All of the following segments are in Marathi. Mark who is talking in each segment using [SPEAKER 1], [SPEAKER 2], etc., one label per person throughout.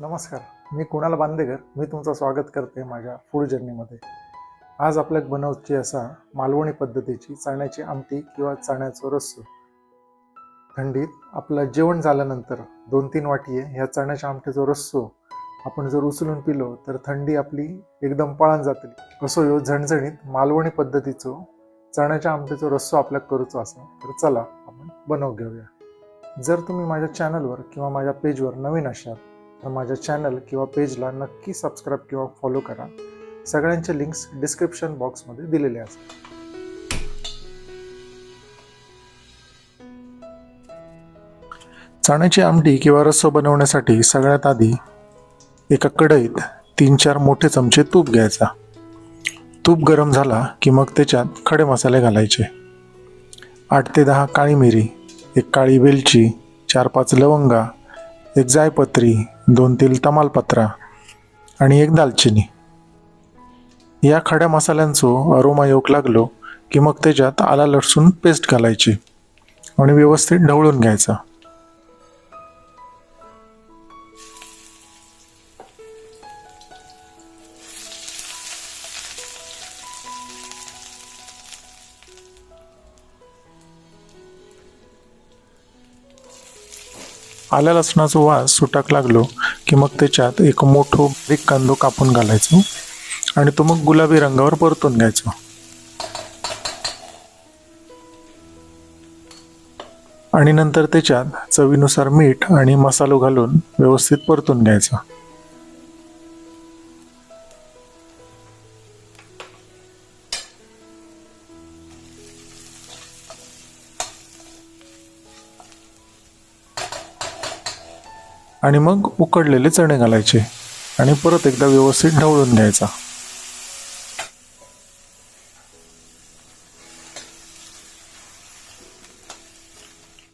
[SPEAKER 1] नमस्कार. मी कुणाल बांदेकर. मी तुमचं स्वागत करते माझ्या फूड जर्नीमध्ये आज आपल्याक बनवची असा मालवणी पद्धतीची चण्याची आमटी किंवा चण्याचं रस्सो. थंडीत आपलं जेवण झाल्यानंतर दोन तीन वाटी आहे ह्या चण्याच्या आमटीचा रस्सो आपण जर उचलून पिलो तर थंडी आपली एकदम पळून जातली असो ह्यो झणझणीत मालवणी पद्धतीचो चण्याच्या आमटीचो रस्सो आपल्याला करूचो असा तर चला आपण बनव घेऊया. जर तुम्ही माझ्या चॅनलवर किंवा माझ्या पेजवर नवीन असाल तर माझ्या चॅनल किंवा पेजला नक्की सबस्क्राईब किंवा फॉलो करा. सगळ्यांचे लिंक्स डिस्क्रिप्शन बॉक्समध्ये दिलेले असतात चण्याची आमटी किंवा रस्सो बनवण्यासाठी सगळ्यात आधी एका कढईत तीन चार मोठे चमचे तूप घ्यायचा. तूप गरम झाला की मग त्याच्यात खडे मसाले घालायचे. आठ ते दहा काळी मिरी एक काळी वेलची चार पाच लवंगा एक जायपत्री दोन तीन तमालपत्रा आणि एक दालचिनी. या खड्या मसाल्यांचो अरोमा येऊक लागलो की मग त्याच्यात आला लसूण पेस्ट घालायची आणि व्यवस्थित ढवळून घ्यायचा. आल्या लसणाचा वास सुटाक लागलो की मग त्याच्यात एक मोठो बारीक कांदो कापून घालायचो आणि तो मग गुलाबी रंगावर परतून घ्यायचो. आणि नंतर त्याच्यात चवीनुसार मीठ आणि मसालो घालून व्यवस्थित परतून घ्यायचा. आणि मग उकडलेले चणे घालायचे आणि परत एकदा व्यवस्थित ढवळून घ्यायचा.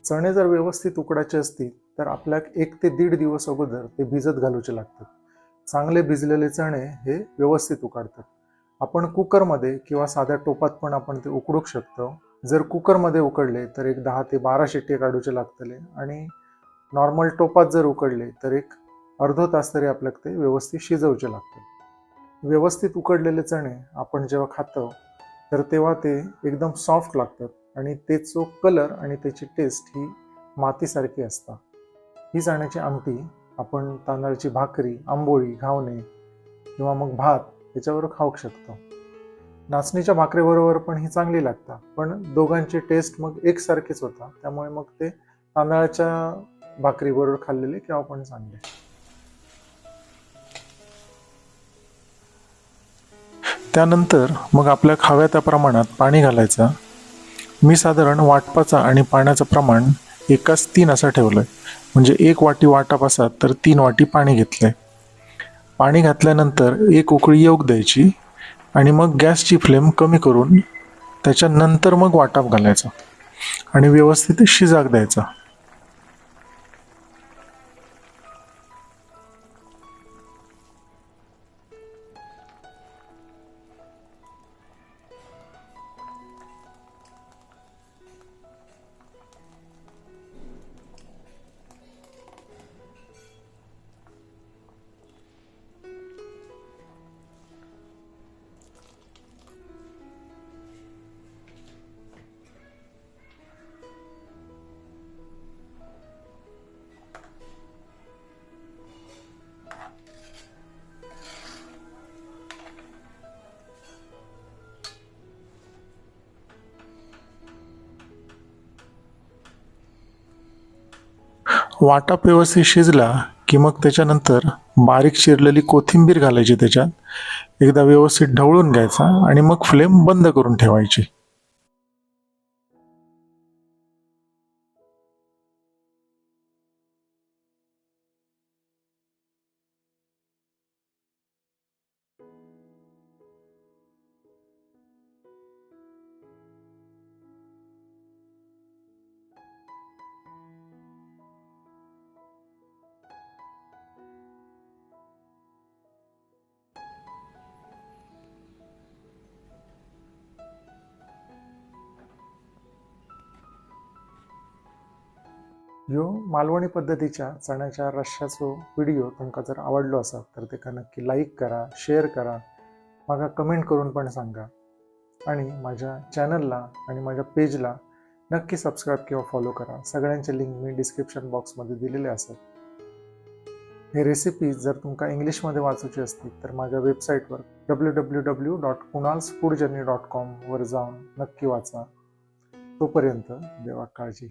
[SPEAKER 1] चणे जर व्यवस्थित उकडायचे असतील तर आपल्याला एक ते दीड दिवस अगोदर ते भिजत घालूचे लागतात. चांगले भिजलेले चणे हे व्यवस्थित उकाडतात. आपण कुकरमध्ये किंवा साध्या टोपात पण आपण ते उकडूक शकतो. जर कुकरमध्ये उकडले तर एक दहा ते बारा शिट्टे काढूचे लागतले आणि नॉर्मल टोपात जर उकडले तर एक अर्धो तास तरी आपल्याला ते व्यवस्थित शिजवचे लागते. व्यवस्थित उकडलेले चणे आपण जेव्हा खातो तर तेव्हा ते एकदम सॉफ्ट लागतात आणि त्याचो कलर आणि त्याची टेस्ट ही मातीसारखी असतात. ही चण्याची आमटी आपण तांदळाची भाकरी आंबोळी घावणे किंवा मग भात याच्यावर खाऊ शकतो. नाचणीच्या भाकरीबरोबर पण ही चांगली लागतात पण दोघांची टेस्ट मग एकसारखीच होता त्यामुळे मग ते तांदळाच्या भाकरीबरोबर खाल्लेले किंवा पण चांगले. त्यानंतर मग आपल्या खाव्या त्या प्रमाणात पाणी घालायचं. मी साधारण वाटपाचा आणि पाण्याचं प्रमाण एकाच तीन असं ठेवलंय. म्हणजे एक वाटी वाटप असा तर तीन वाटी पाणी घेतलंय. पाणी घातल्यानंतर एक उकळी येऊक द्यायची आणि मग गॅसची फ्लेम कमी करून त्याच्यानंतर मग वाटप घालायचा आणि व्यवस्थित शिजाक द्यायचा. वाटप व्यवस्थित शिजला की मग त्याच्यानंतर बारीक चिरलेली कोथिंबीर घालायची त्याच्यात. एकदा व्यवस्थित ढवळून घ्यायचा आणि मग फ्लेम बंद करून ठेवायची. ह्यो मालवणी पद्धतीच्या चण्याच्या रश्श्याचो व्हिडिओ तुमकां जर आवडलो असा तर तेका नक्की लाईक करा शेअर करा. म्हाका कमेंट करून पण सांगा. आणि माझ्या चॅनलला आणि माझ्या पेजला नक्की सबस्क्राईब किंवा फॉलो करा. सगळ्यांचे लिंक मी डिस्क्रिप्शन बॉक्समध्ये दिलेले असतात हे रेसिपीज जर तुमका इंग्लिशमध्ये वाचूची असतील तर माझ्या वेबसाईटवर W W W dot Kunal's food journey dot कॉमवर जाऊन नक्की वाचा तोपर्यंत देवा काळजी